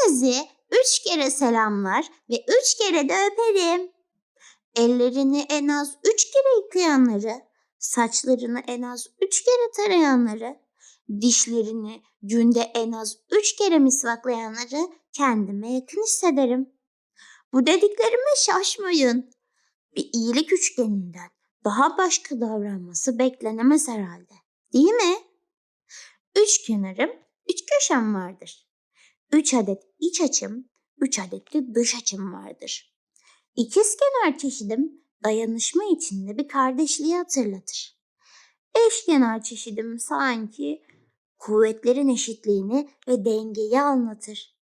Hepinizi üç kere selamlar ve üç kere de öperim. Ellerini en az üç kere yıkayanları, saçlarını en az üç kere tarayanları, dişlerini günde en az üç kere misvaklayanları kendime yakın hissederim. Bu dediklerime şaşmayın. Bir iyilik üçgeninden daha başka davranması beklenemez herhalde. Değil mi? Üç kenarım, üç köşem vardır. Üç adet iç açım, üç adet de dış açım vardır. İkiz kenar çeşidim dayanışma içinde bir kardeşliği hatırlatır. Eşkenar çeşidim sanki kuvvetlerin eşitliğini ve dengeyi anlatır.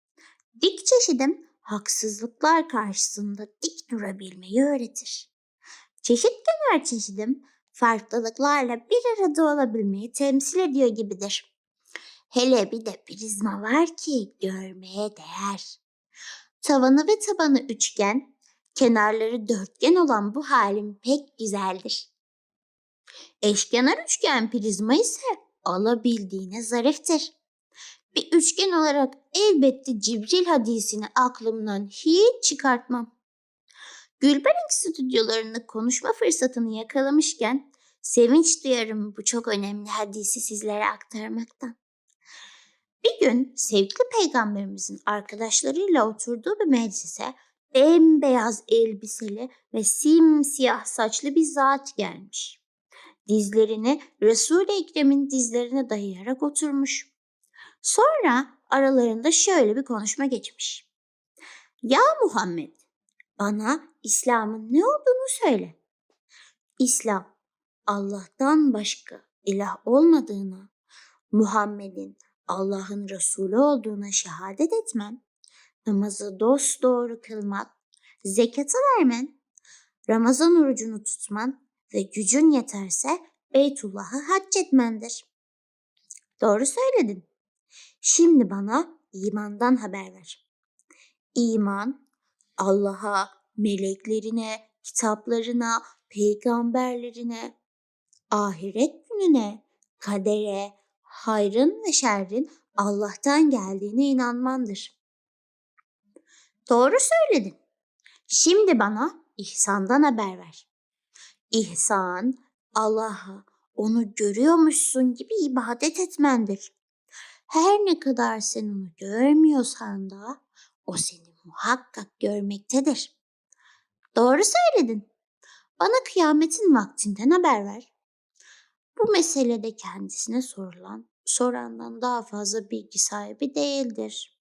Dik çeşidim haksızlıklar karşısında dik durabilmeyi öğretir. Çeşit kenar çeşidim farklılıklarla bir arada olabilmeyi temsil ediyor gibidir. Hele bir de prizma var ki görmeye değer. Tavanı ve tabanı üçgen, kenarları dörtgen olan bu halim pek güzeldir. Eşkenar üçgen prizma ise alabildiğine zariftir. Bir üçgen olarak elbette Cibril hadisini aklımdan hiç çıkartmam. Gülbenk stüdyolarında konuşma fırsatını yakalamışken sevinç duyarım bu çok önemli hadisi sizlere aktarmaktan. Bir gün sevgili peygamberimizin arkadaşlarıyla oturduğu bir meclise bembeyaz elbiseli ve simsiyah saçlı bir zat gelmiş. Dizlerini Resul-i Ekrem'in dizlerine dayayarak oturmuş. Sonra aralarında şöyle bir konuşma geçmiş. Ya Muhammed, bana İslam'ın ne olduğunu söyle. İslam, Allah'tan başka ilah olmadığına, Muhammed'in Allah'ın Resulü olduğuna şehadet etmen, namazı dosdoğru kılmak, zekatı vermen, Ramazan orucunu tutman ve gücün yeterse Beytullah'ı hac etmendir. Doğru söyledin. Şimdi bana imandan haber ver. İman, Allah'a, meleklerine, kitaplarına, peygamberlerine, ahiret gününe, kadere, hayrın ve şerrin Allah'tan geldiğine inanmandır. Doğru söyledin. Şimdi bana ihsandan haber ver. İhsan, Allah'a onu görüyormuşsun gibi ibadet etmendir. Her ne kadar sen onu görmüyorsan da o seni muhakkak görmektedir. Doğru söyledin. Bana kıyametin vaktinden haber ver. Bu meselede kendisine sorulan, sorandan daha fazla bilgi sahibi değildir.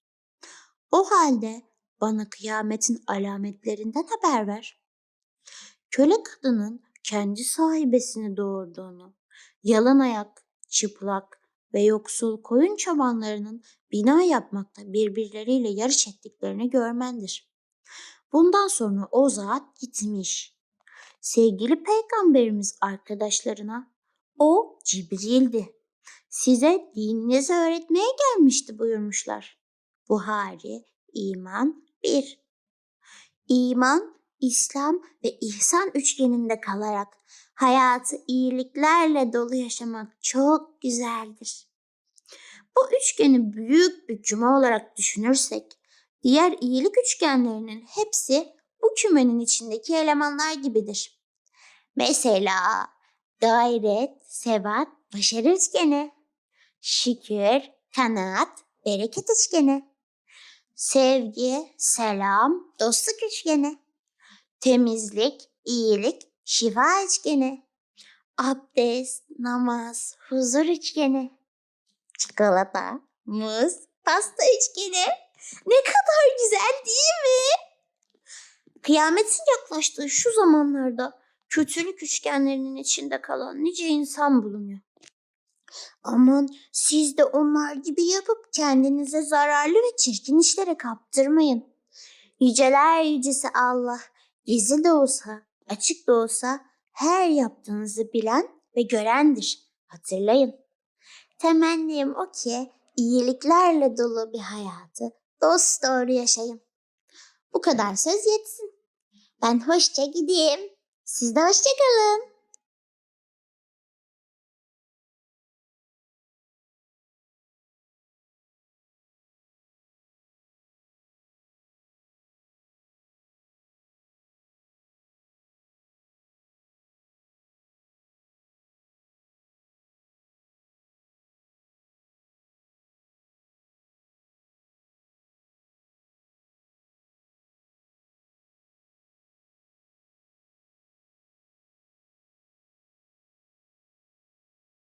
O halde bana kıyametin alametlerinden haber ver. Köle kadının kendi sahibesini doğurduğunu, yalan ayak, çıplak ve yoksul koyun çobanlarının bina yapmakta birbirleriyle yarış ettiklerini görmendir. Bundan sonra o zat gitmiş. Sevgili peygamberimiz arkadaşlarına o Cibril'di. Size dininizi öğretmeye gelmişti buyurmuşlar. Buhari, İman 1. İman, İslam ve İhsan üçgeninde kalarak hayatı iyiliklerle dolu yaşamak çok güzeldir. Bu üçgeni büyük bir küme olarak düşünürsek, diğer iyilik üçgenlerinin hepsi bu kümenin içindeki elemanlar gibidir. Mesela gayret, sebat, başarı üçgeni, şükür, kanaat, bereket üçgeni, sevgi, selam, dostluk üçgeni, temizlik, iyilik, şifa üçgeni, abdest, namaz, huzur üçgeni, çikolata, muz, pasta üçgeni. Ne kadar güzel değil mi? Kıyametin yaklaştığı şu zamanlarda kötülük üçgenlerinin içinde kalan nice insan bulunuyor. Aman siz de onlar gibi yapıp kendinize zararlı ve çirkin işlere kaptırmayın. Yüceler yücesi Allah gizli de olsa, açık da olsa her yaptığınızı bilen ve görendir. Hatırlayın. Temennim o ki iyiliklerle dolu bir hayatı dost doğru yaşayın. Bu kadar söz yetsin. Ben hoşça gideyim. Siz de hoşça kalın.